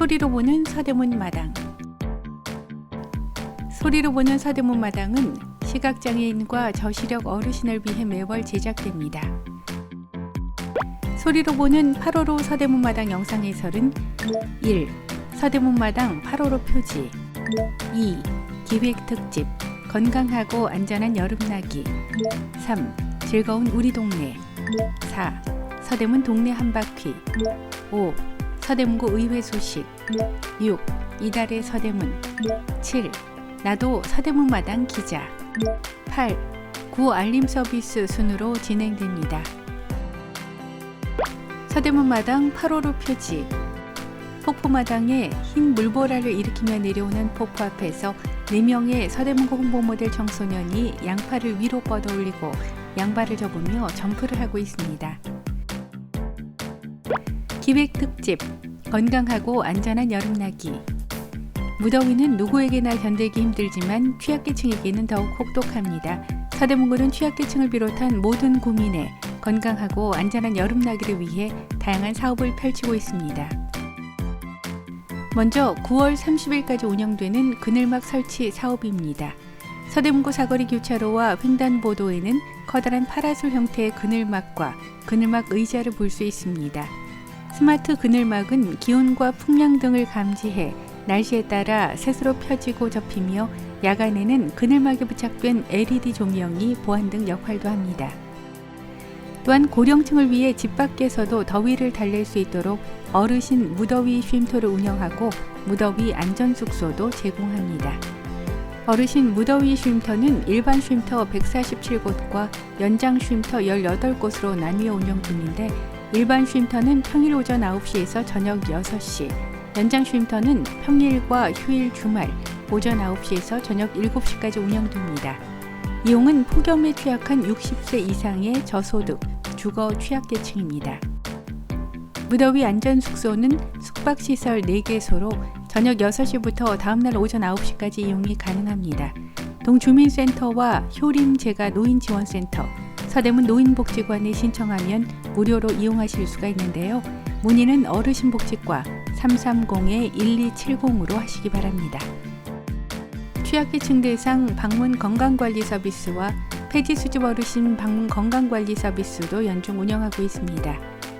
소리로 보는 서대문 마당 소리로 보는 서대문 마당은 시각장애인과 저시력 어르신을 위해 매월 제작됩니다. 소리로 보는 8호로 서대문 마당 영상 해설은 1. 서대문 마당 8호로 표지 2. 기획 특집 건강하고 안전한 여름나기 3. 즐거운 우리 동네 4. 서대문 동네 한바퀴 5. 서대문구 의회 소식 6. 이달의 서대문 7. 나도 서대문 마당 기자 8. 구 알림 서비스 순으로 진행됩니다. 서대문 마당 8호로 표지 폭포마당에 흰 물보라를 일으키며 내려오는 폭포 앞에서 4명의 서대문구 홍보 모델 청소년이 양팔을 위로 뻗어올리고 양발을 접으며 점프를 하고 있습니다. 기획 특집 건강하고 안전한 여름나기 무더위는 누구에게나 견디기 힘들지만 취약계층에게는 더욱 혹독합니다. 서대문구는 취약계층을 비롯한 모든 구민의 건강하고 안전한 여름나기를 위해 다양한 사업을 펼치고 있습니다. 먼저 9월 30일까지 운영되는 그늘막 설치 사업입니다. 서대문구 사거리 교차로와 횡단보도에는 커다란 파라솔 형태의 그늘막과 그늘막 의자를 볼 수 있습니다. 스마트 그늘막은 기온과 풍량 등을 감지해 날씨에 따라 스스로 펴지고 접히며 야간에는 그늘막에 부착된 LED 조명이 보안 등 역할도 합니다. 또한 고령층을 위해 집 밖에서도 더위를 달랠 수 있도록 어르신 무더위 쉼터를 운영하고 무더위 안전 숙소도 제공합니다. 어르신 무더위 쉼터는 일반 쉼터 147곳과 연장 쉼터 18곳으로 나뉘어 운영 중인데 일반 쉼터는 평일 오전 9시에서 저녁 6시, 연장 쉼터는 평일과 휴일 주말 오전 9시에서 저녁 7시까지 운영됩니다. 이용은 폭염에 취약한 60세 이상의 저소득, 주거 취약계층입니다. 무더위 안전 숙소는 숙박시설 4개소로 저녁 6시부터 다음날 오전 9시까지 이용이 가능합니다. 동주민센터와 효림재가 노인지원센터, 서대문 노인복지관에 신청하면 무료로 이용하실 수가 있는데요. 문의는 어르신복지과 330-1270으로 하시기 바랍니다. 취약계층 대상 방문 건강관리 서비스와 폐지 수집 어르신 방문 건강관리 서비스도 연중 운영하고 있습니다.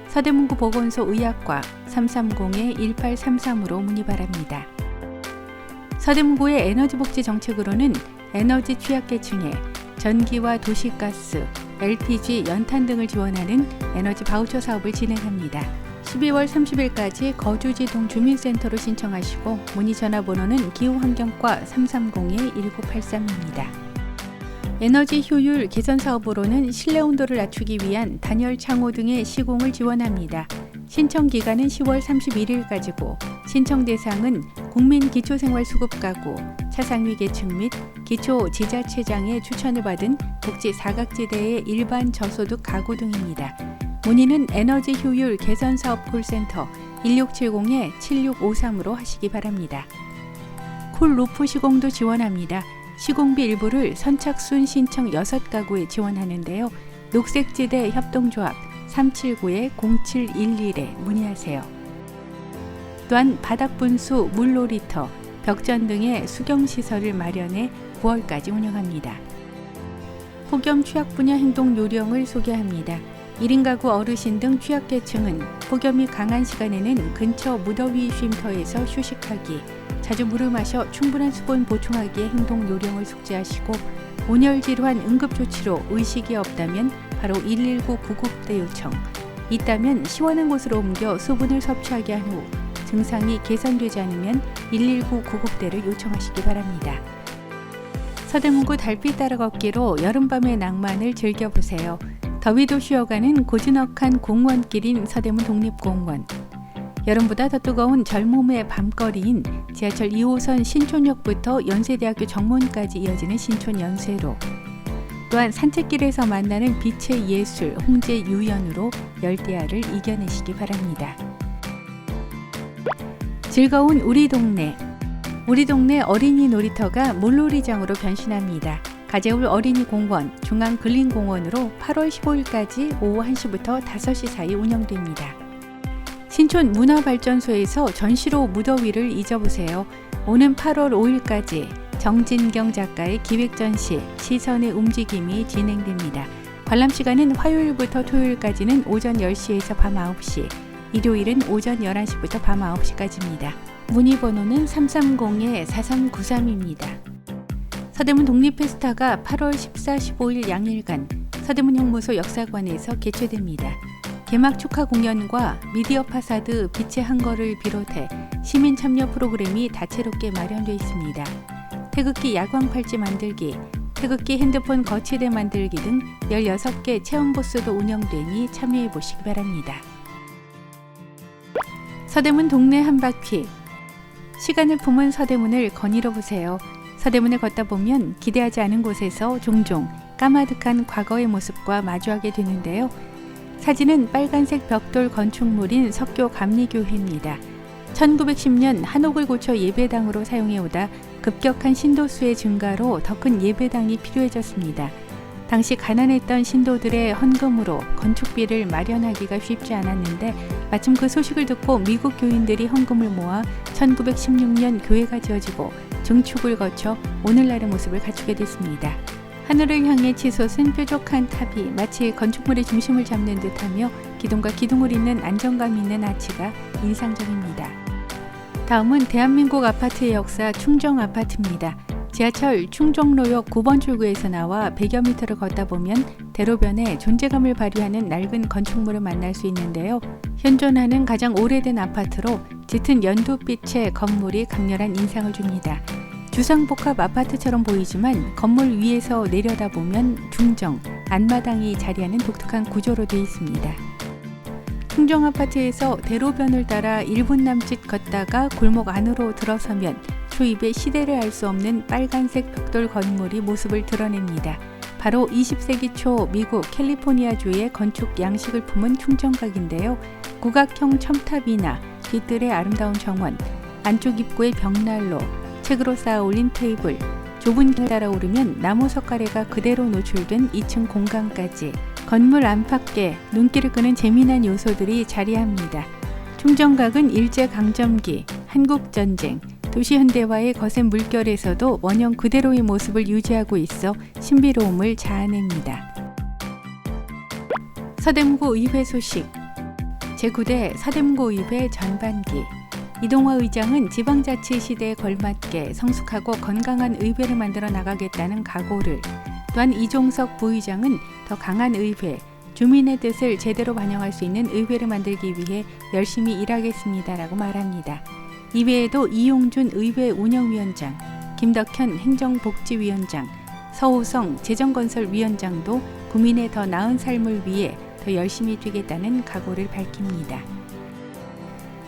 서대문구 보건소 의학과 330-1833으로 문의 바랍니다. 서대문구의 에너지복지 정책으로는 에너지 취약계층에 전기와 도시가스, LPG, 연탄 등을 지원하는 에너지 바우처 사업을 진행합니다. 12월 30일까지 거주지동 주민센터로 신청하시고 문의 전화번호는 기후환경과 330-1983입니다. 에너지 효율 개선 사업으로는 실내 온도를 낮추기 위한 단열 창호 등의 시공을 지원합니다. 신청 기간은 10월 31일까지고 신청 대상은 국민 기초생활수급 가구, 차상위 계층 및 기초 지자체장의 추천을 받은 복지 사각지대의 일반 저소득 가구 등입니다. 문의는 에너지 효율 개선 사업 콜센터 1670-7653으로 하시기 바랍니다. 쿨 루프 시공도 지원합니다. 시공비 일부를 선착순 신청 6가구에 지원하는데요. 녹색지대 협동조합 379-0711에 문의하세요. 또한 바닥분수, 물놀이터, 벽전 등의 수경시설을 마련해 9월까지 운영합니다. 폭염 취약 분야 행동 요령을 소개합니다. 1인 가구 어르신 등 취약계층은 폭염이 강한 시간에는 근처 무더위 쉼터에서 휴식하기, 자주 물을 마셔 충분한 수분 보충하기의 행동 요령을 숙지하시고 온열 질환 응급 조치로 의식이 없다면 바로 119 구급대 요청, 있다면 시원한 곳으로 옮겨 수분을 섭취하게 한 후 증상이 개선되지 않으면 119 구급대를 요청하시기 바랍니다. 서대문구 달빛 따라 걷기로 여름밤의 낭만을 즐겨보세요. 더위도 쉬어가는 고즈넉한 공원길인 서대문 독립공원. 여름보다 더 뜨거운 젊음의 밤거리인 지하철 2호선 신촌역부터 연세대학교 정문까지 이어지는 신촌 연세로. 또한 산책길에서 만나는 빛의 예술 홍제 유연으로 열대야를 이겨내시기 바랍니다. 즐거운 우리 동네. 우리 동네 어린이 놀이터가 물놀이장으로 변신합니다. 가재울 어린이 공원, 중앙 근린공원으로 8월 15일까지 오후 1시부터 5시 사이 운영됩니다. 신촌 문화발전소에서 전시로 무더위를 잊어보세요. 오는 8월 5일까지 정진경 작가의 기획전시 시선의 움직임이 진행됩니다. 관람 시간은 화요일부터 토요일까지는 오전 10시에서 밤 9시, 일요일은 오전 11시부터 밤 9시까지입니다. 문의 번호는 330-4393입니다. 서대문 독립페스타가 8월 14, 15일 양일간 서대문 형무소 역사관에서 개최됩니다. 개막 축하 공연과 미디어 파사드 빛의 한거를 비롯해 시민 참여 프로그램이 다채롭게 마련되어 있습니다. 태극기 야광 팔찌 만들기, 태극기 핸드폰 거치대 만들기 등 16개 체험 부스도 운영되니 참여해 보시기 바랍니다. 서대문 동네 한 바퀴 시간을 품은 서대문을 거닐어 보세요. 서대문을 걷다 보면 기대하지 않은 곳에서 종종 까마득한 과거의 모습과 마주하게 되는데요. 사진은 빨간색 벽돌 건축물인 석교 감리교회입니다. 1910년 한옥을 고쳐 예배당으로 사용해오다 급격한 신도수의 증가로 더 큰 예배당이 필요해졌습니다. 당시 가난했던 신도들의 헌금으로 건축비를 마련하기가 쉽지 않았는데 마침 그 소식을 듣고 미국 교인들이 헌금을 모아 1916년 교회가 지어지고 증축을 거쳐 오늘날의 모습을 갖추게 됐습니다. 하늘을 향해 치솟은 뾰족한 탑이 마치 건축물의 중심을 잡는 듯하며 기둥과 기둥을 잇는 안정감 있는 아치가 인상적입니다. 다음은 대한민국 아파트의 역사 충정 아파트입니다. 지하철 충정로역 9번 출구에서 나와 100여 미터를 걷다 보면 대로변에 존재감을 발휘하는 낡은 건축물을 만날 수 있는데요. 현존하는 가장 오래된 아파트로 짙은 연두빛의 건물이 강렬한 인상을 줍니다. 주상복합 아파트처럼 보이지만 건물 위에서 내려다보면 중정, 안마당이 자리하는 독특한 구조로 되어 있습니다. 충정 아파트에서 대로변을 따라 1분 남짓 걷다가 골목 안으로 들어서면 초입의 시대를 알 수 없는 빨간색 벽돌 건물이 모습을 드러냅니다. 바로 20세기 초 미국 캘리포니아주의 건축 양식을 품은 충정각인데요. 국악형 첨탑이나 뒤뜰의 아름다운 정원, 안쪽 입구의 벽난로, 책으로 쌓아 올린 테이블, 좁은 길 따라 오르면 나무 석가래가 그대로 노출된 2층 공간까지 건물 안팎에 눈길을 끄는 재미난 요소들이 자리합니다. 충정각은 일제강점기, 한국전쟁, 도시 현대화의 거센 물결에서도 원형 그대로의 모습을 유지하고 있어 신비로움을 자아냅니다. 서dem구 의회 소식 제9대 서dem구 의회 전반기 이동화 의장은 지방자치 시대에 걸맞게 성숙하고 건강한 의회를 만들어 나가겠다는 각오를 또한 이종석 부의장은 더 강한 의회, 주민의 뜻을 제대로 반영할 수 있는 의회를 만들기 위해 열심히 일하겠습니다라고 말합니다. 이외에도 이용준 의회 운영위원장, 김덕현 행정복지위원장, 서우성 재정건설위원장도 국민의 더 나은 삶을 위해 더 열심히 뛰겠다는 각오를 밝힙니다.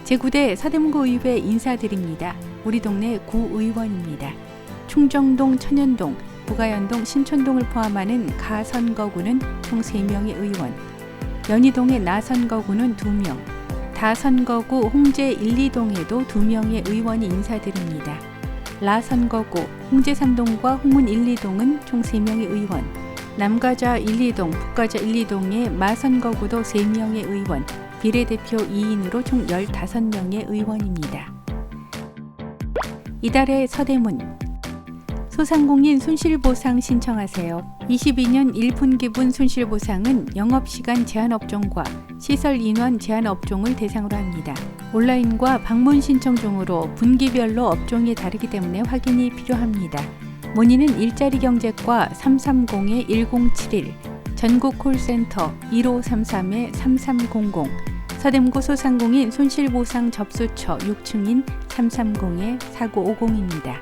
제9대 서dem구 의회 인사드립니다. 우리 동네 구의원입니다. 충정동, 천연동, 부가연동, 신촌동을 포함하는 가선거구는 총 3명의 의원, 연희동의 나선거구는 2명, 다선거구 홍제 1, 2동에도 2명의 의원이 인사드립니다. 라선거구 홍제 3동과 홍문 1, 2동은 총 3명의 의원, 남가자 1, 2동, 북가자 1, 2동의 마선거구도 3명의 의원, 비례대표 2인으로 총 15명의 의원입니다. 이달의 서대문 소상공인 손실보상 신청하세요. 22년 1분기분 손실보상은 영업시간 제한 업종과 시설 인원 제한 업종을 대상으로 합니다. 온라인과 방문 신청 중으로 분기별로 업종이 다르기 때문에 확인이 필요합니다. 문의는 일자리 경제과 330-1071, 전국 콜센터 1533-3300, 서dem구 소상공인 손실보상 접수처 6층인 330-4950입니다.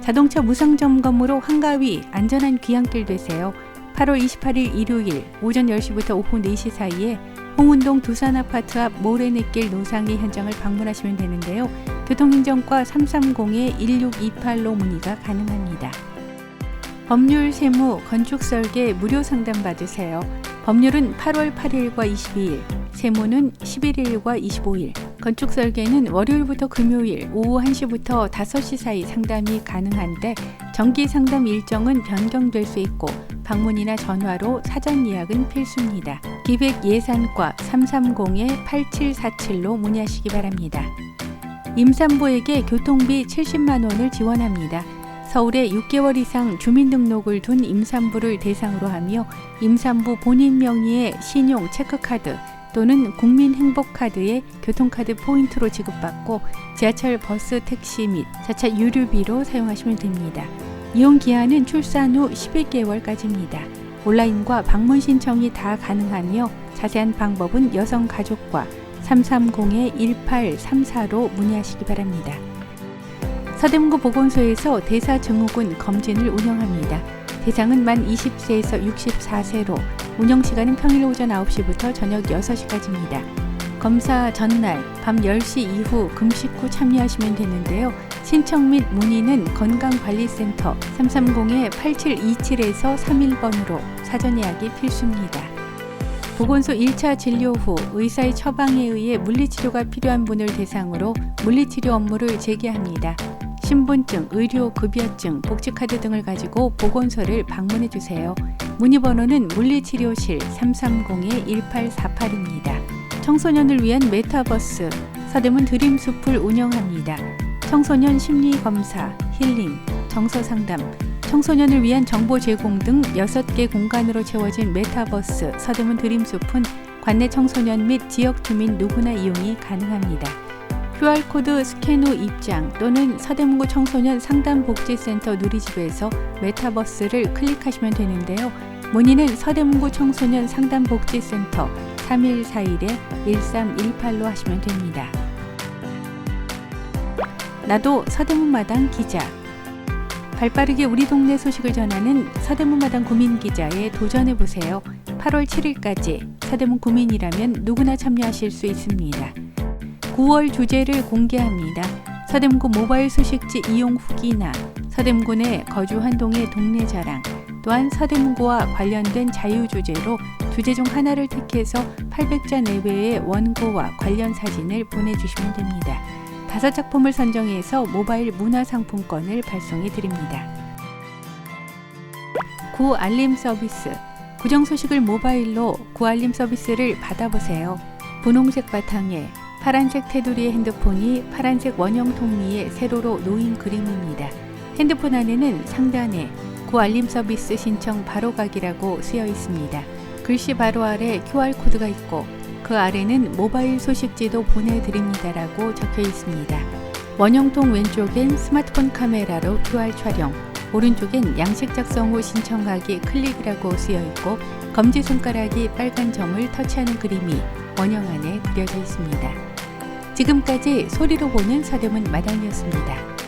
자동차 무상 점검으로 한가위 안전한 귀향길 되세요. 8월 28일 일요일 오전 10시부터 오후 4시 사이에 홍운동 두산 아파트 앞 모래내길 노상의 현장을 방문하시면 되는데요. 교통행정과 330-1628로 문의가 가능합니다. 법률, 세무, 건축 설계 무료 상담 받으세요. 법률은 8월 8일과 22일, 세무는 11일과 25일, 건축 설계는 월요일부터 금요일 오후 1시부터 5시 사이 상담이 가능한데 정기 상담 일정은 변경될 수 있고 방문이나 전화로 사전 예약은 필수입니다. 기획 예산과 330-8747로 문의하시기 바랍니다. 임산부에게 교통비 70만 원을 지원합니다. 서울에 6개월 이상 주민등록을 둔 임산부를 대상으로 하며 임산부 본인 명의의 신용 체크카드 또는 국민행복카드에 교통카드 포인트로 지급받고 지하철, 버스, 택시 및 자차 유류비로 사용하시면 됩니다. 이용 기한은 출산 후 11개월까지입니다. 온라인과 방문 신청이 다 가능하며 자세한 방법은 여성가족과 330-1834로 문의하시기 바랍니다. 서대문구 보건소에서 대사 증후군 검진을 운영합니다. 대상은 만 20세에서 64세로 운영 시간은 평일 오전 9시부터 저녁 6시까지입니다. 검사 전날 밤 10시 이후 금식 후 참여하시면 되는데요. 신청 및 문의는 건강관리센터 330-8727에서 31번으로 사전 예약이 필수입니다. 보건소 1차 진료 후 의사의 처방에 의해 물리치료가 필요한 분을 대상으로 물리치료 업무를 재개합니다. 신분증, 의료급여증, 복지카드 등을 가지고 보건소를 방문해 주세요. 문의번호는 물리치료실 330-1848입니다. 청소년을 위한 메타버스 서대문 드림숲을 운영합니다. 청소년 심리검사, 힐링, 정서상담, 청소년을 위한 정보 제공 등 6개 공간으로 채워진 메타버스 서대문 드림숲은 관내 청소년 및 지역 주민 누구나 이용이 가능합니다. QR코드 스캔 후 입장 또는 서대문구 청소년 상담복지센터 누리집에서 메타버스를 클릭하시면 되는데요. 문의는 서대문구 청소년 상담복지센터 3141-1318로 하시면 됩니다. 나도 서대문마당 기자 발빠르게 우리 동네 소식을 전하는 서대문마당 구민기자에 도전해보세요. 8월 7일까지 서대문 구민이라면 누구나 참여하실 수 있습니다. 9월 주제를 공개합니다. 서대문구 모바일 소식지 이용 후기나 서대문구 내 거주 한 동의 동네 자랑, 또한 서대문구와 관련된 자유 주제로 주제 중 하나를 택해서 800자 내외의 원고와 관련 사진을 보내주시면 됩니다. 다섯 작품을 선정해서 모바일 문화상품권을 발송해 드립니다. 구 알림 서비스 구정 소식을 모바일로 구 알림 서비스를 받아보세요. 분홍색 바탕에 파란색 테두리의 핸드폰이 파란색 원형 통리에 세로로 놓인 그림입니다. 핸드폰 안에는 상단에 구 알림 서비스 신청 바로 가기라고 쓰여 있습니다. 글씨 바로 아래 QR코드가 있고 그 아래는 모바일 소식지도 보내드립니다라고 적혀 있습니다. 원형통 왼쪽엔 스마트폰 카메라로 QR 촬영, 오른쪽엔 양식 작성 후 신청하기 클릭이라고 쓰여 있고 검지 손가락이 빨간 점을 터치하는 그림이 원형 안에 그려져 있습니다. 지금까지 소리로 보는 서대문 마당이었습니다.